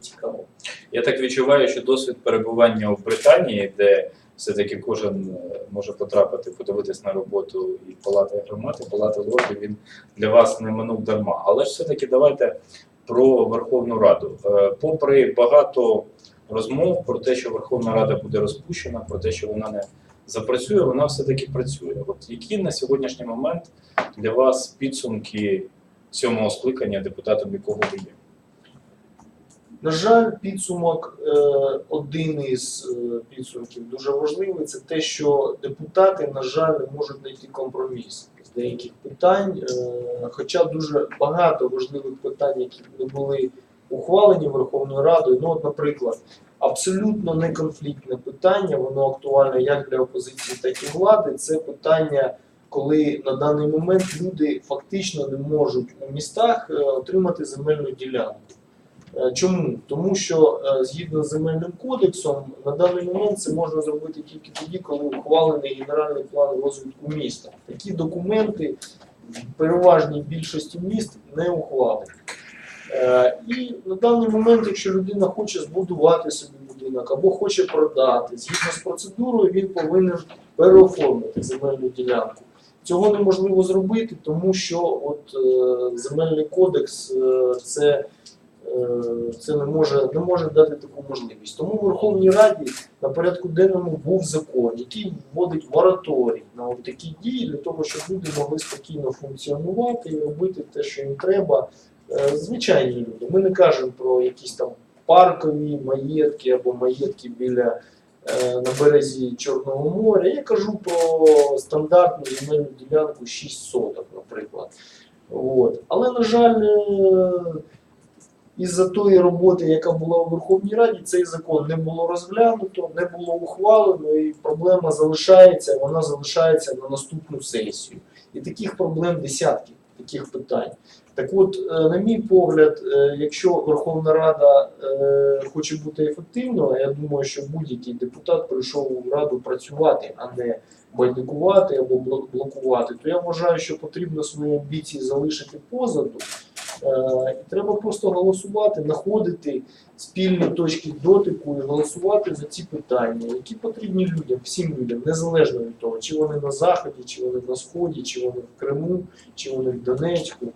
цікаво. Я так відчуваю, що досвід перебування в Британії, де все-таки кожен е, може потрапити, подивитись на роботу і палати громад, і палати лордів, він для вас не минув дарма. Але ж все-таки давайте про Верховну Раду. Е, Попри багато розмов про те, що Верховна Рада буде розпущена, про те, що вона не запрацює, вона все-таки працює. От які на сьогоднішній момент для вас підсумки сьомого скликання депутатом якого ви є? На жаль, підсумок, е, один із е, підсумків дуже важливий, це те, що депутати, на жаль, не можуть знайти компроміс з деяких питань. Е, Хоча дуже багато важливих питань, які не були ухвалені Верховною Радою. Ну, от, наприклад, абсолютно неконфліктне питання, воно актуальне як для опозиції, так і влади. Це питання. Коли на даний момент люди фактично не можуть у містах отримати земельну ділянку. Е, Чому? Тому що е, згідно з земельним кодексом на даний момент це можна зробити тільки тоді, коли ухвалений генеральний план розвитку міста. Такі документи в переважній більшості міст не ухвалені. Е, І на даний момент, якщо людина хоче збудувати собі будинок або хоче продати, згідно з процедурою, він повинен переоформити земельну ділянку. Цього неможливо зробити, тому що от земельний кодекс це це не може, не може дати таку можливість. Тому в Верховній Раді на порядку денному був закон, який вводить мораторій на такі дії для того, щоб люди могли спокійно функціонувати і робити те, що їм треба. Е, Звичайні люди. Ми не кажемо про якісь там паркові маєтки або маєтки біля е, на березі Чорного моря. Я кажу про стандартну земельну ділянку 6 соток, наприклад. От. Але, на жаль, е, із-за тої роботи, яка була у Верховній Раді, цей закон не було розглянуто, не було ухвалено, і проблема залишається, вона залишається на наступну сесію. І таких проблем десятки, таких питань. Так от, е, на мій погляд, е, якщо Верховна Рада е, хоче бути ефективною, я думаю, що будь-який депутат прийшов у Раду працювати, а не байдикувати або блок- блокувати, то я вважаю, що потрібно свої амбіції залишити позаду. Е, треба просто голосувати, знаходити спільні точки дотику і голосувати за ці питання, які потрібні людям, всім людям, незалежно від того, чи вони на Заході, чи вони на Сході, чи вони в Криму, чи вони в Донецьку.